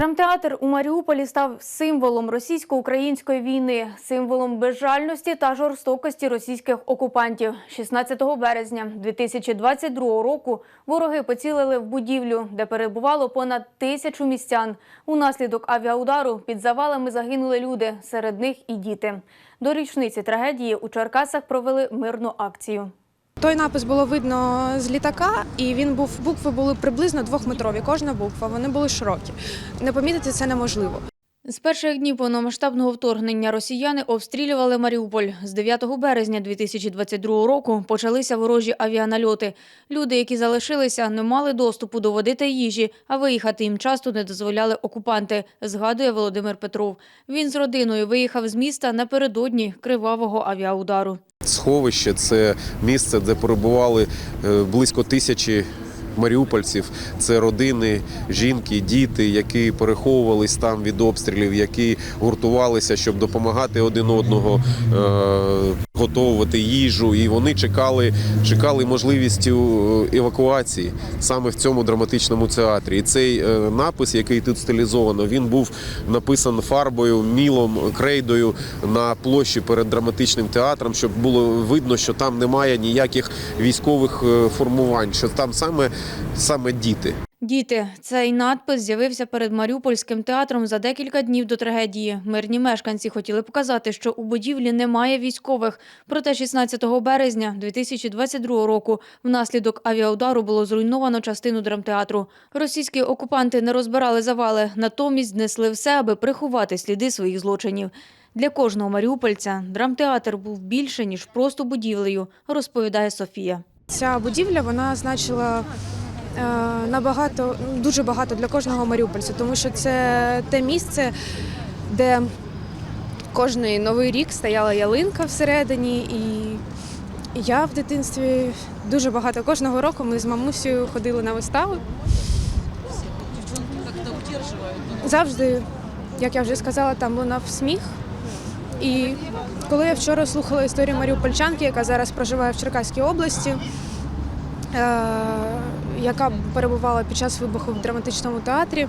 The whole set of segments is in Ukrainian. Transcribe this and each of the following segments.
Драмтеатр у Маріуполі став символом російсько-української війни, символом безжальності та жорстокості російських окупантів. 16 березня 2022 року вороги поцілили в будівлю, де перебувало понад тисячу містян. Унаслідок авіаудару під завалами загинули люди, серед них і діти. До річниці трагедії у Черкасах провели мирну акцію. Той напис було видно з літака, і він був букви були приблизно двохметрові. Кожна буква вони були широкі. Не помітити це неможливо. З перших днів повномасштабного вторгнення росіяни обстрілювали Маріуполь. З 9 березня 2022 року почалися ворожі авіанальоти. Люди, які залишилися, не мали доступу до води та їжі, а виїхати їм часто не дозволяли окупанти, згадує Володимир Петров. Він з родиною виїхав з міста напередодні кривавого авіаудару. Сховище це місце, де перебували е, близько тисячі маріупольців. Це родини, жінки, діти, які переховувались там від обстрілів, які гуртувалися, щоб допомагати один одного, готовувати їжу. І вони чекали, чекали можливістю е, евакуації саме в цьому драматичному театрі. І цей е, напис, який тут стилізовано, він був написан фарбою, мілом, крейдою на площі перед драматичним театром, щоб було видно, що там немає ніяких військових е, формувань, що там саме, саме діти. Діти, цей надпис з'явився перед Маріупольським театром за декілька днів до трагедії. Мирні мешканці хотіли показати, що у будівлі немає військових. Проте 16 березня 2022 року внаслідок авіаудару було зруйновано частину драмтеатру. Російські окупанти не розбирали завали, натомість знесли все, аби приховати сліди своїх злочинів. Для кожного маріупольця драмтеатр був більше, ніж просто будівлею, розповідає Софія. Ця будівля вона значила набагато ну, дуже багато для кожного маріупольця, тому що це те місце, де кожний новий рік стояла ялинка всередині, і я в дитинстві дуже багато кожного року ми з мамусею ходили на вистави. Завжди, як я вже сказала, там лунав сміх. І коли я вчора слухала історію Маріупольчанки, яка зараз проживає в Черкаській області, е- яка перебувала під час вибуху в драматичному театрі,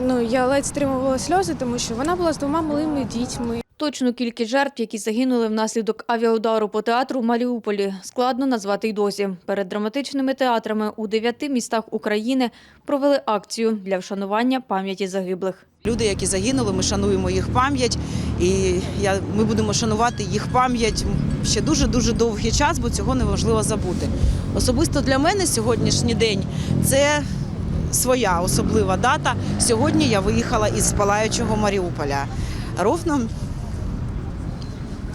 ну я ледь стримувала сльози, тому що вона була з двома малими дітьми. Точну кількість жертв, які загинули внаслідок авіаудару по театру в Маріуполі, складно назвати й досі. Перед драматичними театрами у дев'яти містах України провели акцію для вшанування пам'яті загиблих. Люди, які загинули, ми шануємо їх пам'ять, і я, ми будемо шанувати їх пам'ять ще дуже дуже довгий час, бо цього неможливо забути. Особисто для мене сьогоднішній день це своя особлива дата. Сьогодні я виїхала із палаючого Маріуполя. Ровно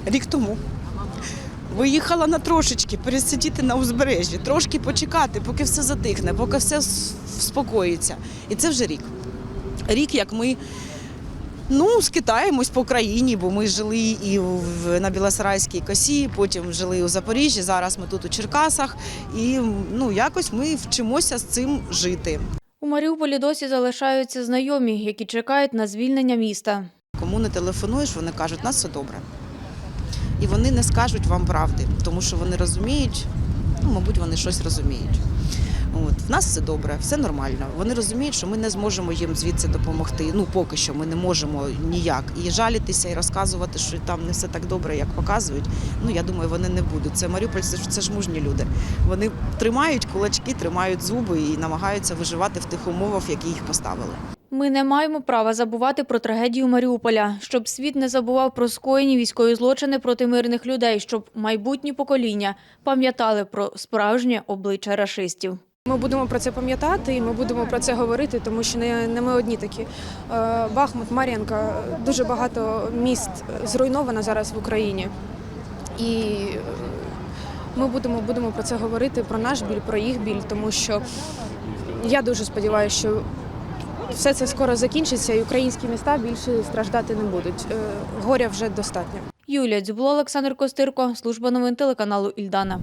рік тому. Виїхала на трошечки пересидіти на узбережжі, трошки почекати, поки все затихне, поки все вспокоїться. І це вже рік. Рік, як ми ну, скитаємось по країні, бо ми жили і в, на Білосарайській косі, потім жили у Запоріжжі, зараз ми тут у Черкасах. І ну, якось ми вчимося з цим жити. У Маріуполі досі залишаються знайомі, які чекають на звільнення міста. Кому не телефонуєш, вони кажуть, нас все добре. І вони не скажуть вам правди, тому що вони розуміють, ну, мабуть, вони щось розуміють. От, в нас все добре, все нормально. Вони розуміють, що ми не зможемо їм звідси допомогти. Ну, поки що ми не можемо ніяк. І жалітися, і розказувати, що там не все так добре, як показують. Ну, я думаю, вони не будуть. Це маріупольці, це ж мужні люди. Вони тримають кулачки, тримають зуби і намагаються виживати в тих умовах, які їх поставили. Ми не маємо права забувати про трагедію Маріуполя, щоб світ не забував про скоєні військові злочини проти мирних людей, щоб майбутні покоління пам'ятали про справжнє обличчя рашистів. Ми будемо про це пам'ятати і ми будемо про це говорити, тому що не, не ми одні такі. Е, Бахмут, Мар'янка, дуже багато міст зруйновано зараз в Україні. І е, ми будемо, будемо про це говорити, про наш біль, про їх біль, тому що я дуже сподіваюся, що все це скоро закінчиться і українські міста більше страждати не будуть. Е, Горя вже достатньо. Юлія Дзюбло, Олександр Костирко, служба новин телеканалу Ільдана.